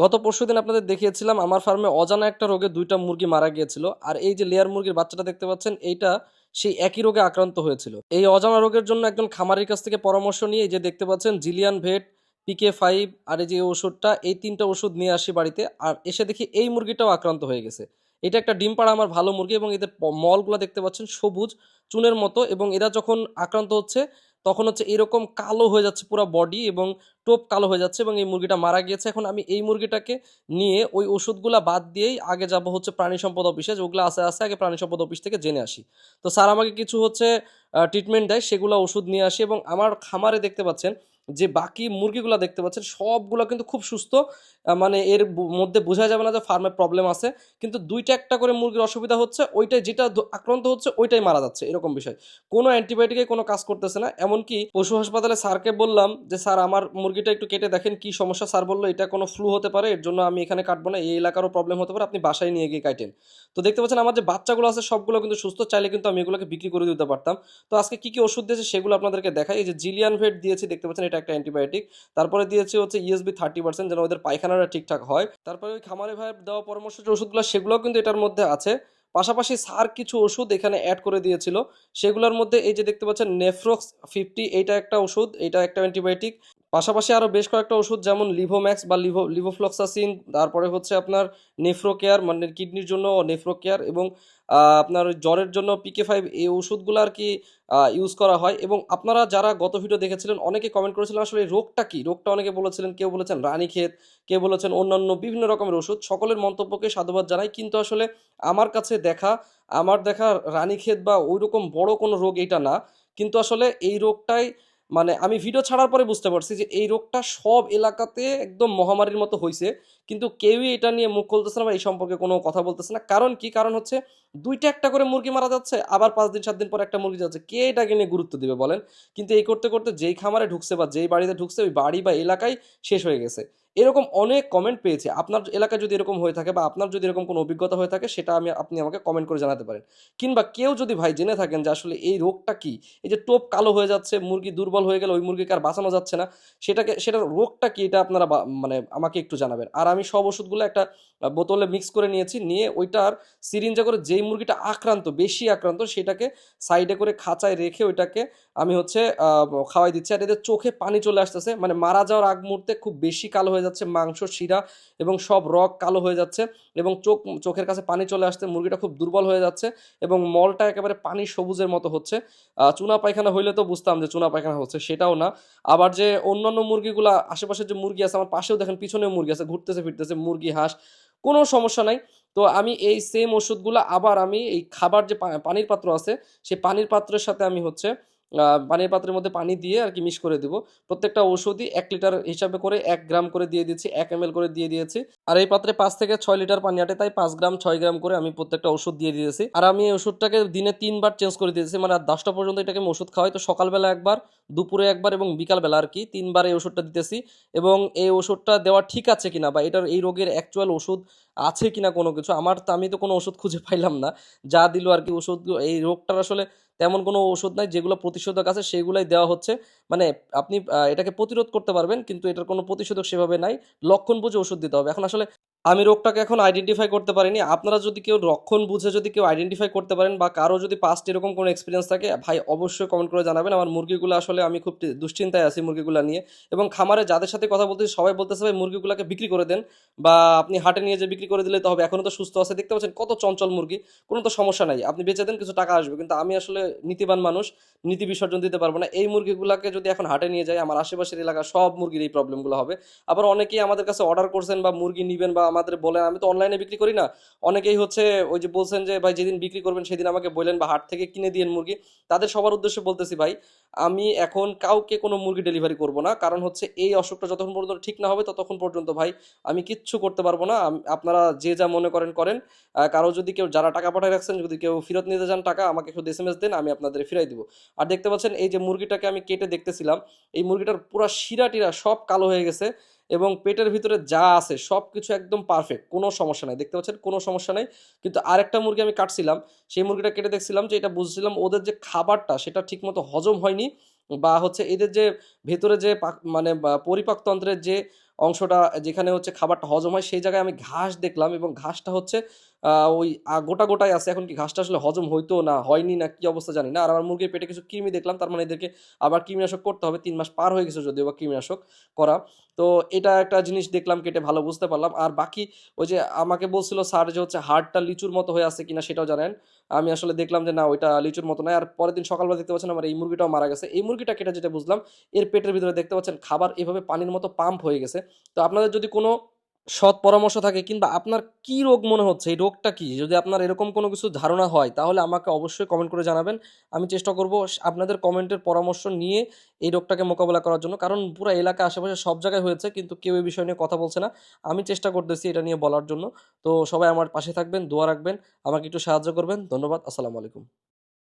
গত পরশু দিন আপনাদের দেখিয়েছিলাম, আমার ফার্মে অজানা একটা রোগে দুইটা মুরগি মারা গিয়েছিল আর এই যে লেয়ার মুরগির বাচ্চাটা দেখতে পাচ্ছেন, এইটা সেই একই রোগে আক্রান্ত হয়েছিল। এই অজানা রোগের জন্য একজন খামারের কাছ থেকে পরামর্শ নিয়ে এই যে দেখতে পাচ্ছেন, জিলিয়ান ভেট পিকে ফাইভ আর এই যে ওষুধটা, এই তিনটা ওষুধ নিয়ে আসি বাড়িতে আর এসে দেখি এই মুরগিটাও আক্রান্ত হয়ে গেছে। এটা একটা ডিম পাড়া আমার ভালো মুরগি এবং এদের মলগুলো দেখতে পাচ্ছেন সবুজ, চুনের মতো এবং এরা যখন আক্রান্ত হচ্ছে তখন হচ্ছে এরকম কালো হয়ে যাচ্ছে পুরো বডি এবং টোপ কালো হয়ে যাচ্ছে এবং এই মুরগিটা মারা গিয়েছে। এখন আমি এই মুরগিটাকে নিয়ে ওই ওষুধগুলা বাদ দিয়েই আগে যাব হচ্ছে প্রাণী সম্পদ অফিসে যেগুলো আস্তে আস্তে আগে প্রাণী সম্পদ অফিস থেকে জেনে আসি। তো স্যার আমাকে কিছু হচ্ছে ট্রিটমেন্ট দেয়, সেগুলো ওষুধ নিয়ে আসি এবং আমার খামারে দেখতে পাচ্ছেন যে বাকি মুরগিগুলো দেখতে পাচ্ছেন, সবগুলো কিন্তু খুব সুস্থ। মানে এর মধ্যে বোঝা যাবে না যে ফার্মে প্রবলেম আছে। কিন্তু দুইটা একটা করে মুরগির অসুবিধা হচ্ছে, ওইটাই যেটা আক্রান্ত হচ্ছে, ওইটাই মারা যাচ্ছে, এরকম বিষয়। কোনো অ্যান্টিবায়োটিকে কোনো কাজ করতেছে না, এমনকি পশু হাসপাতালে স্যারকে বললাম যে, স্যার, আমার মুরগিটা একটু কেটে দেখেন, কি সমস্যা? স্যার বলল, এটা কোনো ফ্লু হতে পারে, এর জন্য আমি এখানে কাটবো না, এই এলাকারও প্রবলেম হতে পারে, আপনি বাসায় নিয়ে গিয়ে কাটেন। তো দেখতে পাচ্ছেন, আমার যে বাচ্চাগুলো আছে, সবগুলো কিন্তু সুস্থ, চাইলে কিন্তু আমি এগুলোকে বিক্রি করে দিতে পারতাম। তো আজকে কি কি ওষুধ দিয়েছে, সেগুলো আপনাদেরকে দেখাই। এই যে জিলিয়ান ভেট দিয়েছি, দেখতে পাচ্ছেন, এটা একটা অ্যান্টিবায়োটিক। তারপরে দিয়েছে হচ্ছে ইএসবি থার্টি পার্সেন্ট যেন ওদের পায়খানাটা ঠিকঠাক হয়। তারপরে ওই খামারে ভাইয়ের দেওয়া পরামর্শ যে ওষুধগুলো, সেগুলোও কিন্তু এটার মধ্যে আছে। পাশাপাশি সার কিছু ওষুধ এখানে অ্যাড করে দিয়েছিল। সেগুলোর মধ্যে এই যে দেখতে পাচ্ছেন নেফ্রক্স ফিফটি এইটা একটা ওষুধ এটা একটা অ্যান্টিবায়োটিক। পাশাপাশি আরও বেশ কয়েকটা ওষুধ, যেমন লিভোম্যাক্স বা লিভো লিভোফ্লক্সাসিন তারপরে হচ্ছে আপনার নেফ্রোকেয়ার মানে কিডনির জন্য নেফ্রোকেয়ার এবং আপনার জ্বরের জন্য পিকে ফাইভ এই ওষুধগুলো আর কি ইউজ করা হয়। এবং আপনারা যারা গত ভিডিও দেখেছিলেন, অনেকে কমেন্ট করেছিলেন, আসলে রোগটা কি? রোগটা অনেকে বলেছিলেন, কেউ বলেছেন রানীক্ষেত, কেউ বলেছেন অন্যান্য বিভিন্ন রকমের ওষুধ। সকলের মন্তব্যকে সাধুবাদ জানাই। কিন্তু আসলে আমার কাছে দেখা, আমার দেখা রানীক্ষেত বা ওই রকম বড় কোনো রোগ এটা না। কিন্তু আসলে এই রোগটাই মানে আমি ভিডিও ছাড়ার পরে বুঝতে পারছি যে এই রোগটা সব এলাকাতে একদম মহামারীর মতো হয়েছে কিন্তু কেউই এটা নিয়ে মুখ খুলতেছে না বা এই সম্পর্কে কোনো কথা বলতেছে না। কারণ কি? কারণ হচ্ছে দুইটা একটা করে মুরগি মারা যাচ্ছে, আবার পাঁচ দিন, সাত দিন পর একটা মুরগি যাচ্ছে। কে এটাকে নিয়ে গুরুত্ব দিবে বলেন? কিন্তু এই করতে করতে যেই খামারে ঢুকছে বা যেই বাড়িতে ঢুকছে, ওই বাড়ি বা এলাকায় শেষ হয়ে গেছে। এরকম অনেক কমেন্ট পেয়েছে। আপনার এলাকায় যদি এরকম হয়ে থাকে বা আপনার যদি এরকম কোনো অভিজ্ঞতা হয়ে থাকে, সেটা আমি আপনি আমাকে কমেন্ট করে জানাতে পারেন। কিংবা কেউ যদি ভাই জেনে থাকেন যে আসলে এই রোগটা কি? এই যে টোপ কালো হয়ে যাচ্ছে, মুরগি দুর্বল হয়ে গেলে ওই মুরগিকে আর বাঁচানো যাচ্ছে না, সেটাকে, সেটার রোগটা কি এটা আপনারা মানে আমাকে একটু জানাবেন। আর আমি সব ওষুধগুলো একটা বোতলে মিক্স করে নিয়েছি, নিয়ে ওইটার সিরিঞ্জে করে যেই মুরগিটা আক্রান্ত, বেশি আক্রান্ত, সেটাকে সাইডে করে খাঁচায় রেখে ওইটাকে আমি হচ্ছে খাওয়াই দিচ্ছি। আর এদের চোখে পানি চলে আসতেছে মানে মারা যাওয়ার আগ মুহূর্তে খুব বেশি কালো হয়ে যাচ্ছে মাংস, শিরা এবং সব রগ কালো হয়ে যাচ্ছে এবং চোখ, চোখের কাছে পানি চলে আসছে। মুরগিটা খুব দুর্বল হয়ে যাচ্ছে এবং মলটা একেবারে পানি সবুজের মতো হচ্ছে। চুনা পায়খানা হইলে তো বুঝতাম যে চুনা পায়খানা হচ্ছে, সেটাও না। আবার যে অন্যান্য মুরগিগুলা, আশেপাশে যে মুরগি আছে, আমার পাশেও দেখেন পিছনেও মুরগি আছে, ঘুরতেছে, ফিরতেছে, মুরগি, হাঁস, কোনো সমস্যা নাই। তো আমি এই সেম ওষুধগুলো আবার আমি এই খাবার যে পানির পাত্র আছে, সেই পানির পাত্রের সাথে আমি হচ্ছে পানির পাত্রের মধ্যে পানি দিয়ে আর কি মিক্স করে দেবো। প্রত্যেকটা ওষুধই এক লিটার হিসাবে করে এক গ্রাম করে দিয়ে দিচ্ছি, এক এম করে দিয়ে দিয়েছি। আর এই পাত্রে পাঁচ থেকে ছয় লিটার পানি আটে, তাই পাঁচ গ্রাম, ছয় গ্রাম করে আমি প্রত্যেকটা ওষুধ দিয়ে দিয়েছি। আর আমি এই ওষুধটাকে দিনে তিনবার চেঞ্জ করে দিয়েছি মানে দশটা পর্যন্ত এটাকে আমি ওষুধ খাওয়াই। তো সকালবেলা একবার, দুপুরে একবার এবং বিকালবেলা আর কি তিনবার এই ওষুধটা দিতেছি। এবং এই ওষুধটা দেওয়া ঠিক আছে কিনা বা এটার এই রোগের অ্যাকচুয়াল ওষুধ আছে কিনা কোনো কিছু, আমার তো আমি তো কোনো ওষুধ খুঁজে পাইলাম না। যা দিল আর কি ওষুধ এই রোগটার আসলে তেমন কোনো ওষুধ নাই, যেগুলো প্রতিষেধক আছে সেগুলাই দেওয়া হচ্ছে। মানে আপনি এটাকে প্রতিরোধ করতে পারবেন, কিন্তু এটার কোনো প্রতিষেধক সেভাবে নাই। লক্ষণ বুঝে ওষুধ দিতে হবে। এখন আসলে আমি রোগটাকে এখন আইডেন্টিফাই করতে পারিনি। আপনারা যদি কেউ লক্ষণ বুঝে যদি কেউ আইডেন্টিফাই করতে পারেন বা কারও যদি পাস্ট এরকম কোনো এক্সপিরিয়েন্স থাকে, ভাই অবশ্যই কমেন্ট করে জানাবেন। আমার মুরগিগুলো আসলে আমি খুব দুশ্চিন্তায় আছি মুরগিগুলো নিয়ে। এবং খামারে যাদের সাথে কথা বলতেছি, সবাই বলতেছে, ভাই, মুরগিগুলোকে বিক্রি করে দেন বা আপনি হাটে নিয়ে যে বিক্রি করে দিলে তো হবে। এখনও তো সুস্থ আছে। দেখতে পাচ্ছেন কত চঞ্চল মুরগি। কোনো তো সমস্যা নাই। আপনি বেঁচে দেন, কিছু টাকা আসবে। কিন্তু আমি আসলে নীতিবান মানুষ, নীতি বিসর্জন দিতে পারব না। এই মুরগিগুলোকে যদি এখন হাটে নিয়ে যাই, আমার আশেপাশের এলাকার সব মুরগির এই প্রবলেমগুলো হবে। আবার অনেকেই আমাদের কাছে অর্ডার করছেন বা মুরগি নেবেন বা আমাদের বলেন, আমি তো অনলাইনে বিক্রি করি না। অনেকেই হচ্ছে ওই যে বলছেন যে, ভাই, যেদিন বিক্রি করবেন সেদিন আমাকে বললেন, বা হাট থেকে কিনে দিয়েন মুরগি। তাদের সবার উদ্দেশ্যে বলতেছি, ভাই, আমি এখন কাউকে কোনো মুরগি ডেলিভারি করব না। কারণ হচ্ছে এই অসুখটা যতক্ষণ পর্যন্ত ঠিক না হবে, ততক্ষণ পর্যন্ত, ভাই, আমি কিচ্ছু করতে পারব না। আপনারা যে যা মনে করেন করেন। কারও যদি কেউ, যারা টাকা পাঠায় রাখছেন, যদি কেউ ফেরত নিতে চান টাকা, আমাকে শুধু এস এম এস দেন, আমি আপনাদের ফিরাই দিব। আর দেখতে পাচ্ছেন, এই যে মুরগিটাকে আমি কেটে দেখতেছিলাম, এই মুরগিটার পুরো শিরা টিরা সব কালো হয়ে গেছে। এবং পেটের ভিতরে যা আছে সব কিছু একদম পারফেক্ট কোনো সমস্যা নাই। দেখতে পাচ্ছেন, কোনো সমস্যা নাই। কিন্তু আরেকটা মুরগি আমি কাটছিলাম, সেই মুরগিটা কেটে দেখছিলাম যে এটা বুঝছিলাম ওদের যে খাবারটা সেটা ঠিকমতো হজম হয়নি বা হচ্ছে এদের যে ভেতরে যে মানে পরিপাকতন্ত্রের যে অংশটা যেখানে হচ্ছে খাবারটা হজম হয়, সেই জায়গায় আমি ঘাস দেখলাম এবং ঘাসটা হচ্ছে ওই গোটা গোটায় আছে। এখন কি ঘাসটা আসলে হজম হইতো না, হয়নি না, কি অবস্থা জানি না। আর আমার মুরগির পেটে কিছু কৃমি দেখলাম, তার মানে এদেরকে আবার কৃমিনাশক করতে হবে। তিন মাস পার হয়ে গেছে যদিও বা কৃমিনাশক করা। তো এটা একটা জিনিস দেখলাম, কেটে ভালো বুঝতে পারলাম। আর বাকি ওই যে আমাকে বলছিল স্যার যে হচ্ছে হাড়টা লিচুর মতো হয়ে আছে কিনা সেটাও জানেন। আমি আসলে দেখলাম যে না, ওইটা লিচুর মতো নয়। আর পরের দিন সকালবেলা দেখতে পাচ্ছেন আমার এই মুরগিটাও মারা গেছে। এই মুরগিটা কেটে যেটা বুঝলাম, এর পেটের ভিতরে দেখতে পাচ্ছেন খাবার এভাবে পানির মতো পাম্প হয়ে গেছে। তো আপনাদের যদি কোনো সৎ পরামর্শ থাকে কিংবা আপনার কি রোগ মনে হচ্ছে, এই রোগটা কি? যদি আপনার এরকম কোনো কিছু ধারণা হয়, তাহলে আমাকে অবশ্যই কমেন্ট করে জানাবেন। আমি চেষ্টা করব আপনাদের কমেন্টের পরামর্শ নিয়ে এই রোগটাকে মোকাবেলা করার জন্য। কারণ পুরো এলাকা আশেপাশে সব জায়গায় হয়েছে, কিন্তু কেউ এই বিষয় নিয়ে কথা বলছে না। আমি চেষ্টা করতেছি এটা নিয়ে বলার জন্য। তো সবাই আমার পাশে থাকবেন, দোয়া রাখবেন। আমাকে একটু সাহায্য করবেন। ধন্যবাদ। আসসালামু আলাইকুম।